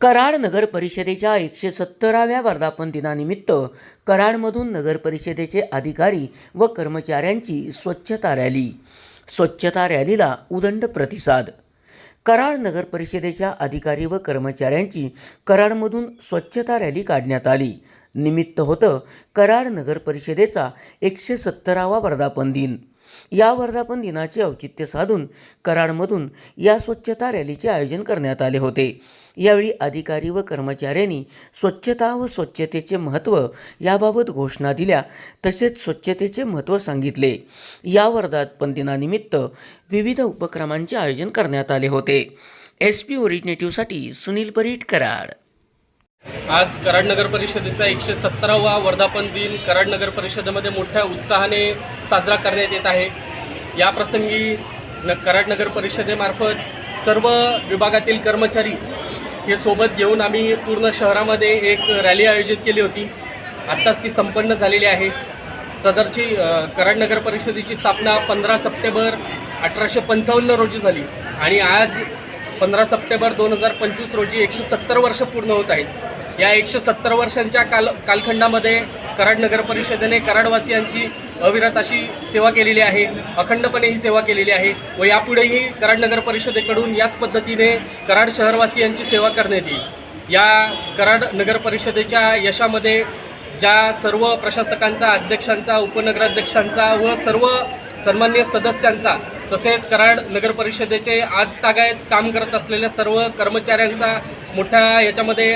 कराड नगर परिषदेच्या एकशे सत्तराव्या वर्धापन दिनानिमित्त कराडमधून नगर परिषदेचे अधिकारी व कर्मचाऱ्यांची स्वच्छता रॅली. स्वच्छता रॅलीला उदंड प्रतिसाद. कराड नगर परिषदेच्या अधिकारी व कर्मचाऱ्यांची कराडमधून स्वच्छता रॅली काढण्यात आली. निमित्त होतं कराड नगर परिषदेचा एकशे सत्तरावा वर्धापन दिन. या वर्धापन दिनाचे औचित्य साधून कराडमधून या स्वच्छता रॅलीचे आयोजन करण्यात आले होते. यावेळी अधिकारी व कर्मचाऱ्यांनी स्वच्छता व स्वच्छतेचे महत्त्व याबाबत घोषणा दिल्या तसेच स्वच्छतेचे महत्त्व सांगितले. या वर्धापन दिनानिमित्त विविध उपक्रमांचे आयोजन करण्यात आले होते. एस पी ओरिजिनेटिव्हसाठी सुनील परीट कराड. आज कराड नगर परिषदेचा एकशे सत्तरावा वर्धापन दिन कराड नगर परिषदेमध्ये मोठ्या उत्साहाने साजरा करण्यात येत आहे. या प्रसंगी न कराड नगर परिषदेमार्फत सर्व विभागातील कर्मचारी हे सोबत घेऊन आम्ही पूर्ण शहरामध्ये एक रॅली आयोजित केली होती. आत्ताच ती संपन्न झालेली आहे. सदरची कराड नगर परिषदेची स्थापना पंधरा सप्टेंबर अठराशे पंचावन्न रोजी झाली आणि आज पंधरा सप्टेंबर दोन हजार पंचवीस रोजी एकशे सत्तर वर्ष पूर्ण होत आहेत. या एकशे सत्तर वर्षांच्या काल कालखंडामध्ये कराड नगर परिषदेने कराडवासियांची अविरत अशी सेवा केलेली आहे. अखंडपणे ही सेवा केलेली आहे व यापुढेही कराड नगर परिषदेकडून याच पद्धतीने कराड शहरवासियांची सेवा करण्यात येईल. या कराड नगर परिषदेच्या यशामध्ये ज्या सर्व प्रशासकांचा अध्यक्षांचा उपनगराध्यक्षांचा व सर्व सन्मान्य सदस्यांचा तसेच कराड नगर परिषदेचे आज तागायत काम करत असलेल्या सर्व कर्मचाऱ्यांचा मोठ्या याच्यामध्ये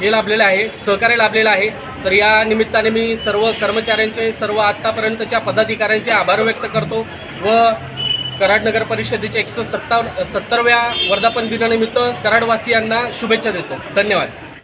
हे लाभलेलं आहे सहकार्य लाभलेलं आहे. तर या निमित्ताने मी सर्व कर्मचाऱ्यांचे सर्व आत्तापर्यंतच्या पदाधिकाऱ्यांचे आभार व्यक्त करतो व कराड नगर परिषदेच्या एकशे सत्ता सत्तरव्या वर्धापन दिनानिमित्त कराडवासियांना शुभेच्छा देतो. धन्यवाद.